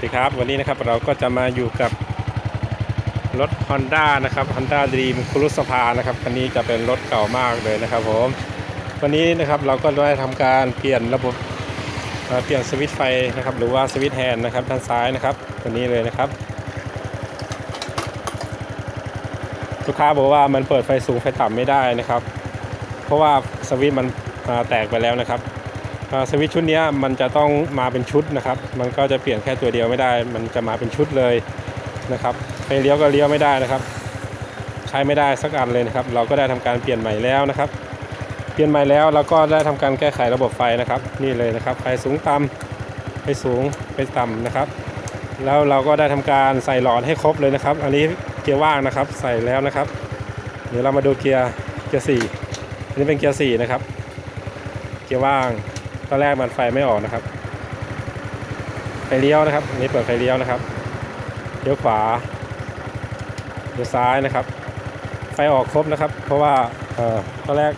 วัสดีครับวันนี้นะครับเราก็จะมาอยู่กับรถ Honda นะครับ Honda Dream ครุสภานะครับคันนี้จะเป็นรถเก่ามากเลยนะครับผมวันนี้นะครับเราก็ได้ทำการเปลี่ยนระบบเเปลี่ยนสวิตช์ไฟนะครับหรือว่าสวิตช์แฮนด์นะครับด้านซ้ายนะครับตัวนี้เลยนะครับลูกค้าบอกว่ามันเปิดไฟสูงไฟต่ำไม่ได้นะครับ เพราะว่าสวิตช์มันแตกไปแล้วนะครับ สวิตช,ชุดนี้มันจะต้องมาเป็นชุดนะครับ มันก็จะเปลี่ยนแค่ตัวเดียวไม่ได้ มันจะมาเป็นชุดเลยนะครับไปเลี้ยวก็เลี้ยวไม่ได้นะครับ ใช้ไม่ได้สักอันเลยนะครับ เราก็ได้ทำการเปลี่ยนใหม่แล้วนะครับ เปลี่ยนใหม่แล้วเราก็ได้ทำการแก้ไขระบบไฟนะครับ นี่เลยนะครับ ไฟสูงต่ำไฟสูงไฟต่ำนะครับ แล้วเราก็ได้ทำการใส่หลอดให้ครบเลยนะครับ อันนี้เกียร์ว่างนะครับ ใส่แล้วนะครับ เดี๋ยวเรามาดูเกียร์เกียร์สี่อันนี้เป็นเกียร์สี่นะครับ เกียร์ว่าง ตอนแรกมันไฟไม่ออกนะครับ ไฟเลี้ยวนะครับอันนี้เปิดไฟเลี้ยวนะครับเลี้ยวขวาเลี้ยวซ้ายนะครับ ไฟออกครบนะครับ เพราะว่าตอนแรก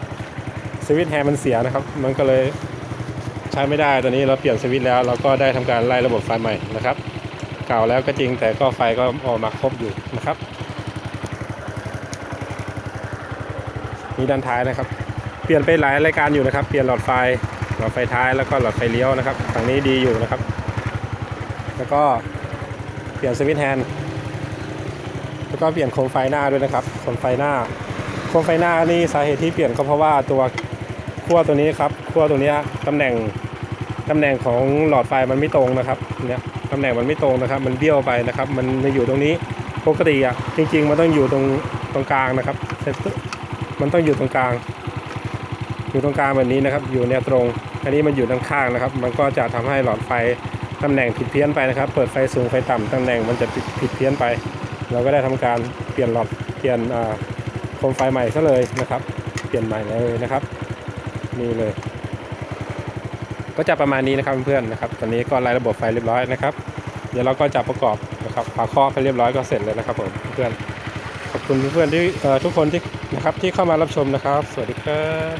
สวิตช์แฮมันเสียนะครับ มันก็เลยใช้ไม่ได้ตอนนี้เราเปลี่ยนสวิตช์แล้วเราก็ได้ทำการไล่ระบบไฟใหม่นะครับ เก่าแล้วก็จริงแต่ก็ไฟก็ออกมาครบอยู่นะครับนี่ด้านท้ายนะครับ เปลี่ยนไปหลายรายการอยู่นะครับ เปลี่ยนหลอดไฟ ลอดไฟท้ายแล้วก็หลอดไฟเลี้ยวนะครับฝั่งนี้ดีอยู่นะครับ แล้วก็เปลี่ยนสวิตช์แฮนด์แล้วก็เปลี่ยนโคมไฟหน้าด้วยนะครับโคมไฟหน้าโคมไฟหน้านี่สาเหตุที่เปลี่ยนก็เพราะว่าตัวขั้วตัวนี้ครับขั้วตัวนี้ตำแหน่งตำแหน่งของหลอดไฟมันไม่ตรงนะครับเนี่ยตำแหน่งมันไม่ตรงนะครับ มันเบี้ยวไปนะครับ มันมาอยู่ตรงนี้ปกติอะจริง ๆ มันต้องอยู่ตรงตรงกลางนะครับเซนเตอร์มันต้องอยู่ตรงกลาง อยู่ตรงกลางแบบนี้นะครับ อยู่แนวตรง อันนี้มันอยู่ด้านข้างนะครับ มันก็จะทำให้หลอดไฟตำแหน่งผิดเพี้ยนไปนะครับ เปิดไฟสูงไฟต่ำตำแหน่งมันจะผิดผิดเพี้ยนไป เราก็ได้ทำการเปลี่ยนหลอดเปลี่ยนโคมไฟใหม่ซะเลยนะครับ เปลี่ยนใหม่เลยนะครับนี่เลย ก็จะประมาณนี้นะครับเพื่อนๆนะครับ ตอนนี้ก็ไล่ระบบไฟเรียบร้อยนะครับ เดี๋ยวเราก็จะประกอบนะครับฝาครอบไปเรียบร้อยก็เสร็จเลยนะครับผมเพื่อนขอบคุณเพื่อนๆที่ทุกคนที่นะครับที่เข้ามารับชมนะครับ สวัสดีครับ